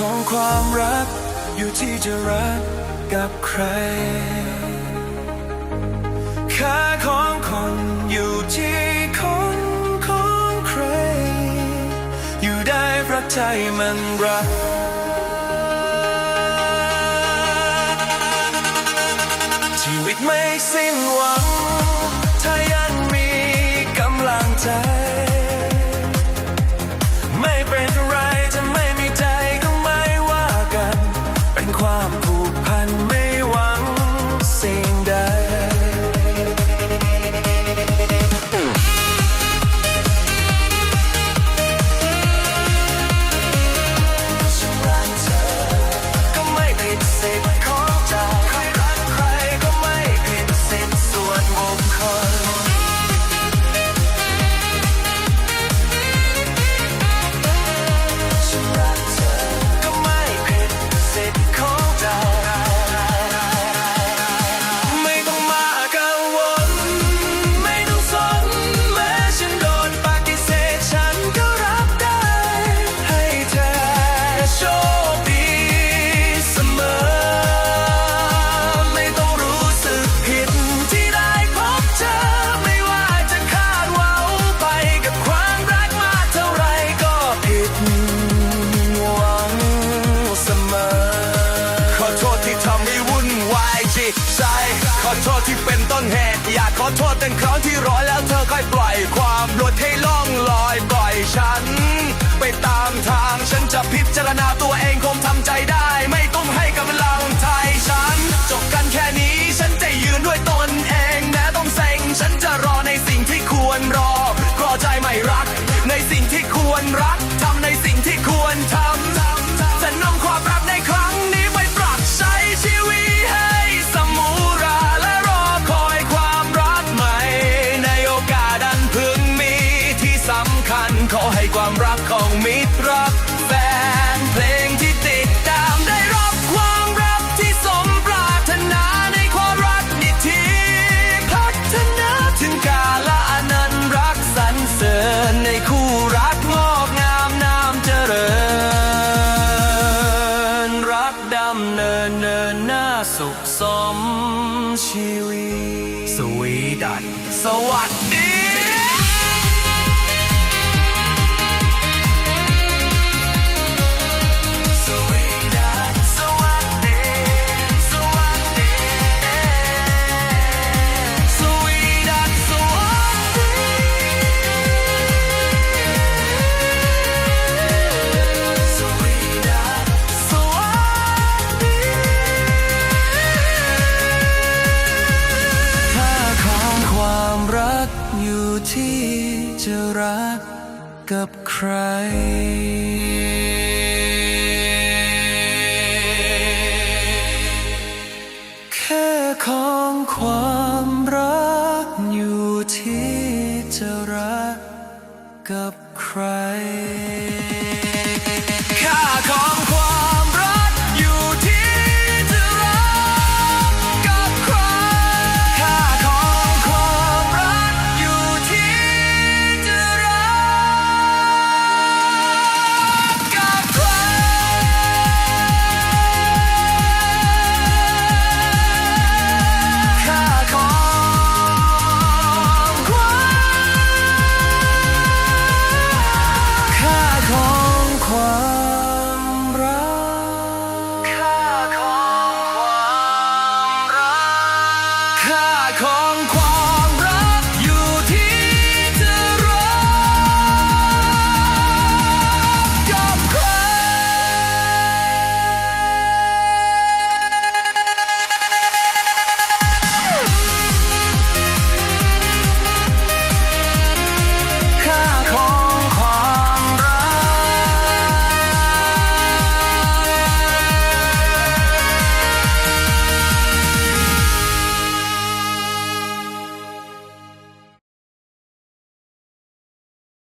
ของความรัก อยู่ที่จะรักกับใคร ค่าของคนอยู่ที่คนของใคร อยู่ได้เพราะใจมันรักชีวิตไม่สิ้นหวัง นเหตุอยากขอโทษเป็นครั้งที่ร้อยแล้วเธอค่อยปล่อยความหลดให้ล่องลอยปล่อยฉัน ไปตามทางฉันจะพิจารณาตัวเองคงทำใจได้ ไม่ต้องให้กำลังใจฉัน จบกันแค่นี้ฉันจะยืนด้วยตนเองแม้ต้องเซ็งฉันจะรอในสิ่งที่ควรรอเพราะใจไม่รัก ในสิ่งที่ควรรักทำในำเนินเนินหน้าสุขสมชีวิต สวีดันสวัสดี ที่จะรักกับใคร